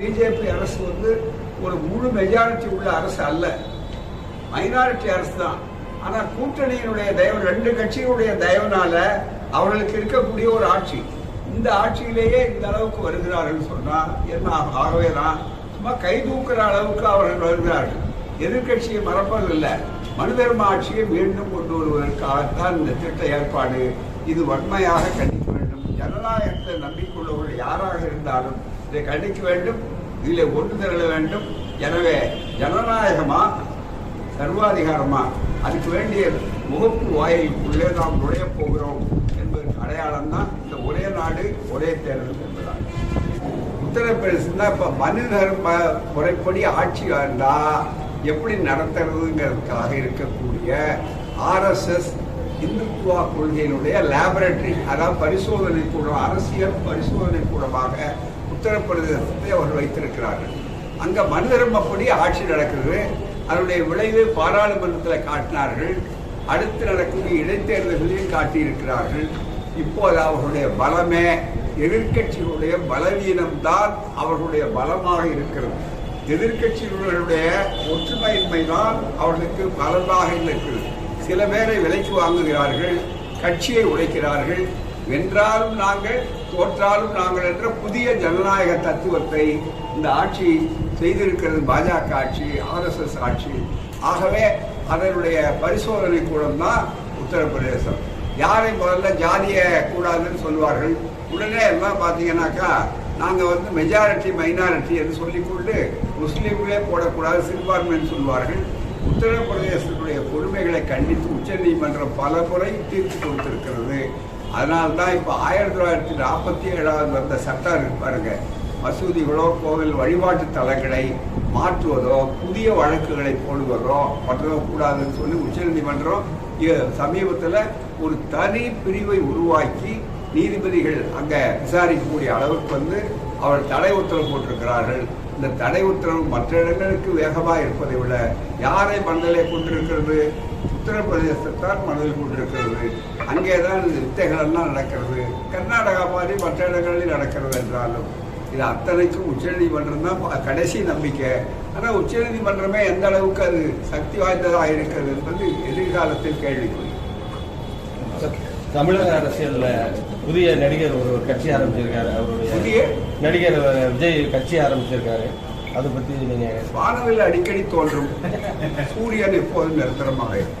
BJP அரசு வந்து ஒரு முழு மெஜாரிட்டி உள்ள அரசு அல்ல. மைனாரிட்டி அரசு தான். ஆனால் கூட்டணியினுடைய தயவு ரெண்டு கட்சியினுடைய தயவுனால அவர்களுக்கு இருக்கக்கூடிய ஒரு ஆட்சி. இந்த ஆட்சியிலேயே இந்த அளவுக்கு வருகிறார்கள் சொன்னால் என்ன ஆகவே தான் சும்மா கை தூக்குற அளவுக்கு அவர்கள் வருகிறார்கள். எதிர்கட்சியை மறப்பதில்லை மனுதர்ம ஆட்சியை மீண்டும் கொண்டு வருவதற்காகத்தான் இந்த திட்ட ஏற்பாடு இது வன்மையாக கண்டிக்க வேண்டும். ஜனநாயகத்தை நம்பிக்கொள்ளவர்கள் யாராக இருந்தாலும் இதை கண்டிக்க வேண்டும் இதில் ஒன்று திரள வேண்டும். எனவே ஜனநாயகமா சர்வாதிகாரமா அதுக்கு வேண்டிய முகப்பு வாயிலுக்குள்ளே நாம் நுழைய போகிறோம் என்பதற்கு அடையாளம் தான் இந்த ஒரே நாடு ஒரே தேர்தல் என்பதால். உத்தரப்பிரதேசம் தான் இப்போ மனிதர் முறைப்படி ஆட்சி வந்தா எப்படி நடத்துறதுங்கிறதுக்காக இருக்கக்கூடிய ஆர்எஸ்எஸ் இந்துத்துவா கொள்கையினுடைய லேபரட்டரி அதாவது பரிசோதனை கூடம் அரசியல் பரிசோதனை கூடமாக உத்தரப்பிரதேசத்தை அவர் வைத்திருக்கிறார்கள். அங்கே மனுதர்மப்படி ஆட்சி நடக்குது. அதனுடைய விளைவு பாராளுமன்றத்தில் காட்டினார்கள். அடுத்து நடக்கக்கூடிய இடைத்தேர்தல்களையும் காட்டியிருக்கிறார்கள். இப்போது அவர்களுடைய பலமே எதிர்க்கட்சிகளுடைய பலவீனம்தான் அவர்களுடைய பலமாக இருக்கிறது. எதிர்க்கட்சிகளுடைய ஒற்றுமையின்மை தான் அவர்களுக்கு பலமாக இருக்கிறது. சில பேரை விலைக்கு வாங்குகிறார்கள் கட்சியை உழைக்கிறார்கள் வென்றாலும் நாங்கள் தோற்றாலும் நாங்கள் என்ற புதிய ஜனநாயக தத்துவத்தை இந்த ஆட்சி செய்திருக்கிறது. பாஜக ஆட்சி ஆர்எஸ்எஸ் ஆட்சி. ஆகவே அதனுடைய பரிசோதனை கூடம் தான் உத்தரப்பிரதேசம். யாரை முதல்ல ஜாதிய கூடாதுன்னு சொல்லுவார்கள்? உடனே எல்லாம் பார்த்தீங்கன்னாக்கா நாங்கள் வந்து மெஜாரிட்டி மைனாரிட்டி என்று சொல்லிக்கொண்டு முஸ்லீம்களே போடக்கூடாது சிறுபான்மைன்னு சொல்வார்கள் உத்தரப்பிரதேசத்துடைய கொடுமைகளை கண்டித்து உச்சநீதிமன்றம் பல முறை தீர்ப்பு கொடுத்திருக்கிறது. அதனால தான் இப்போ ஆயிரத்தி தொள்ளாயிரத்தி நாற்பத்தி ஏழாவது வந்த சட்டம் இருக்கு பாருங்க. மசூதிகளோ கோவில் வழிபாட்டு தலங்களை மாற்றுவதோ புதிய வழக்குகளை போடுவதோ மற்றதோ கூடாதுன்னு சொல்லி உச்சநீதிமன்றம் சமீபத்தில் ஒரு தனி பிரிவை உருவாக்கி நீதிபதிகள் அங்கே விசாரிக்கக்கூடிய அளவுக்கு வந்து அவர் தடை உத்தரவு போட்டிருக்கிறார்கள். இந்த தடை உத்தரவு மற்ற இடங்களுக்கு வேகமாக இருப்பதை விட யாரை மனதிலே கொண்டிருக்கிறது? உத்தரப்பிரதேசத்தான் மனதில் கொண்டிருக்கிறது. அங்கே தான் இந்த வித்தைகள் நடக்கிறது. கர்நாடகா மாதிரி மற்ற இடங்களில் நடக்கிறது என்றாலும் இது அத்தனைக்கும் உச்சநீதிமன்றம் தான் கடைசி நம்பிக்கை. ஆனால் உச்சநீதிமன்றமே எந்த அளவுக்கு அது சக்தி வாய்ந்ததாக இருக்கிறது என்பது எதிர்காலத்தில் கேள்விக்குறி. தமிழக அரசியல்ல புதிய நடிகர் ஒரு கட்சி ஆரம்பிச்சிருக்காரு. அவருடைய புதிய? நடிகர் விஜய் கட்சி ஆரம்பிச்சிருக்காரு. அதை பத்தி நீங்க வானவில் அடிக்கடி தோன்றும். சூரியன் எப்போதும் நிரந்தரமாக இருக்கும்